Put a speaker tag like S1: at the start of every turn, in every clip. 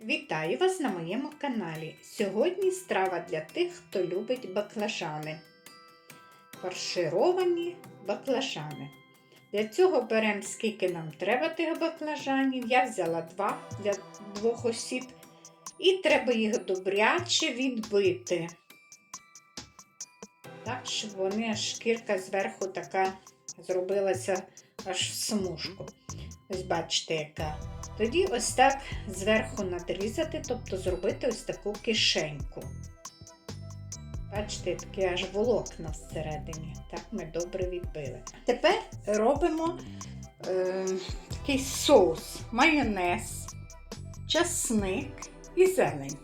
S1: Вітаю вас на моєму каналі. Сьогодні страва для тих, хто любить баклажани. Фаршировані баклажани. Для цього беремо скільки нам треба тих баклажанів. Я взяла два для двох осіб. І треба їх добряче відбити. Так, щоб вони шкірка зверху така зробилася аж в смужку. Ось бачите, яка. Тоді ось так зверху надрізати, тобто зробити ось таку кишеньку. Бачите, таке аж волокна всередині. Так ми добре відбили. Тепер робимо е, такий соус, майонез, часник і зелень.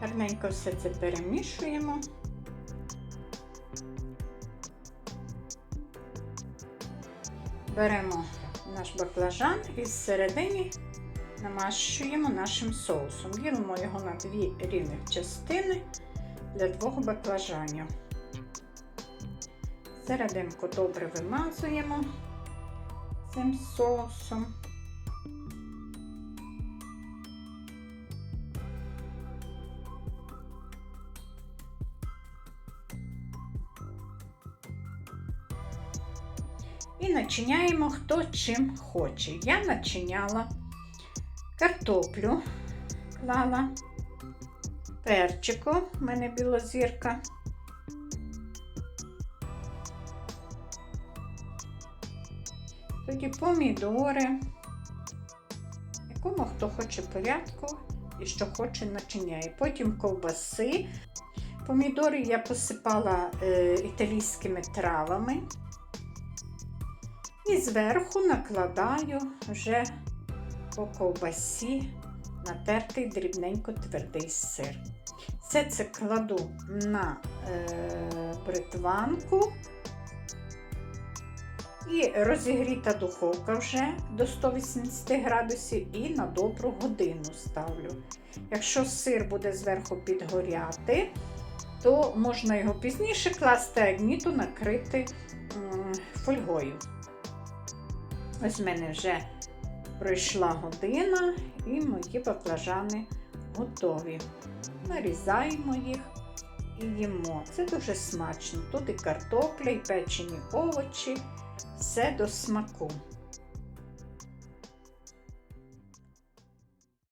S1: Гарненько все це перемішуємо. Беремо наш баклажан і зсередині намащуємо нашим соусом. Ділимо його на дві рівних частини для двох баклажанів. Серединку добре вимазуємо цим соусом. І начиняємо хто чим хоче. Я начиняла картоплю, клала, перчику, в мене білозірка. Тоді помідори, якому хто хоче порядку і що хоче начиняє. Потім ковбаси. Помідори я посипала е, італійськими травами. І зверху накладаю вже по ковбасі натертий дрібненько твердий сир. Все це кладу на е, бритванку і розігріта духовка вже до 180 градусів і на добру годину ставлю. Якщо сир буде зверху підгоряти, то можна його пізніше класти, а ні, то накрити фольгою. Ось в мене вже пройшла година і мої баклажани готові. Нарізаємо їх і їмо. Це дуже смачно. Тут і картопля, і печені овочі, все до смаку.